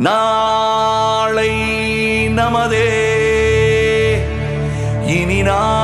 நாளை நமதே. இனி நான்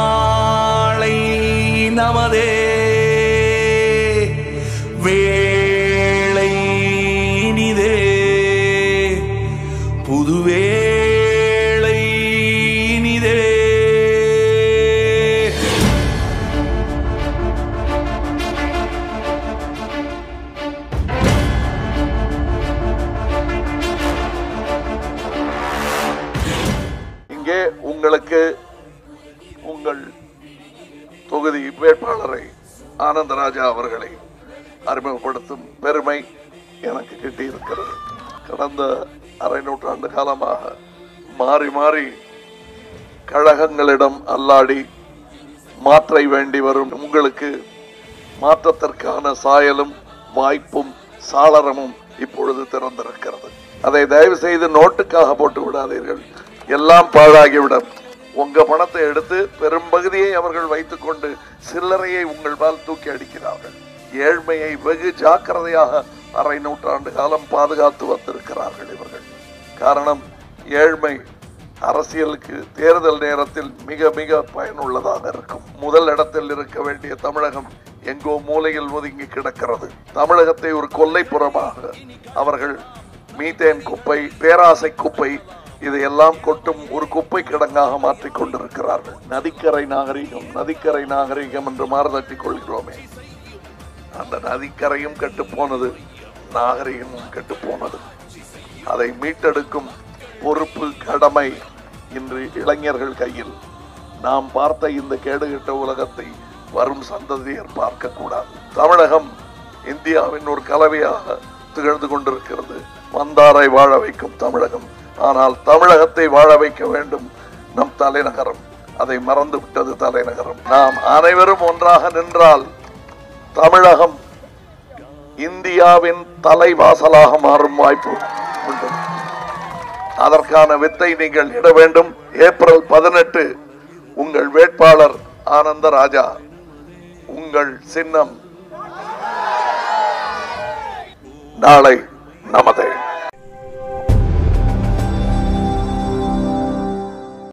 உங்களுக்கு உங்கள் தொகுதி வேட்பாளரை ஆனந்தராஜா அவர்களை அறிமுகப்படுத்தும் பெருமை எனக்கு கிட்டியிருக்கிறது. கடந்த அரை நூற்றாண்டு காலமாக மாறி மாறி கழகங்களிடம் அல்லாடி மாற்றை வேண்டி வரும். உங்களுக்கு மாற்றத்திற்கான சாயலும் வாய்ப்பும் சாளரமும் இப்பொழுது திறந்திருக்கிறது. அதை தயவு செய்து நோட்டுக்காக போட்டு விடாதீர்கள். எல்லாம் பாழாகிவிடும். உங்க பணத்தை எடுத்து பெரும்பகுதியை அவர்கள் வைத்துக்கொண்டு சில்லறையை உங்கள் மேல் தூக்கி அடிக்கிறார்கள். ஏழ்மையை வெகு ஜாக்கிரதையாக அரை நூற்றாண்டு காலம் பாதுகாத்து வந்திருக்கிறார்கள் இவர்கள். காரணம் ஏழ்மை அரசியலுக்கு தேர்தல் நேரத்தில் மிக மிக பயனுள்ளதாக இருக்கும். முதல் இடத்தில் இருக்க வேண்டிய தமிழகம் எங்கோ மூலையில் ஒதுங்கி கிடக்கிறது. தமிழகத்தை ஒரு கொல்லைப்புறமாக அவர்கள் மீத்தேன் குப்பை பேராசை குப்பை இதையெல்லாம் கொட்டும் ஒரு குப்பை கிடங்காக மாற்றிக் கொண்டிருக்கிறார்கள். நதிக்கரை நாகரிகம் நதிக்கரை நாகரிகம் என்று மாறுதட்டி கொள்கிறோமே. அந்த நதிக்கரையும் கெட்டுப்போனது நாகரிகமும் கெட்டு அதை மீட்டெடுக்கும் பொறுப்பு கடமை இன்று இளைஞர்கள் கையில். நாம் பார்த்த இந்த கேடுகட்ட உலகத்தை வரும் சந்ததியர் பார்க்கக்கூடாது. தமிழகம் இந்தியாவின் ஒரு கலவையாக திகழ்ந்து கொண்டிருக்கிறது. வந்தாரை வாழ வைக்கும் தமிழகம். ஆனால் தமிழகத்தை வாழ வைக்க வேண்டும் நம் தலைநகரம். அதை மறந்து விட்டது தலைநகரம். நாம் அனைவரும் ஒன்றாக நின்றால் தமிழகம் இந்தியாவின் தலைவாசலாக மாறும் வாய்ப்பு உண்டு. அதற்கான வித்தை நீங்கள் இட வேண்டும். ஏப்ரல் பதினெட்டு உங்கள் வேட்பாளர் ஆனந்த ராஜா உங்கள் சின்னம். நாளை நமதே.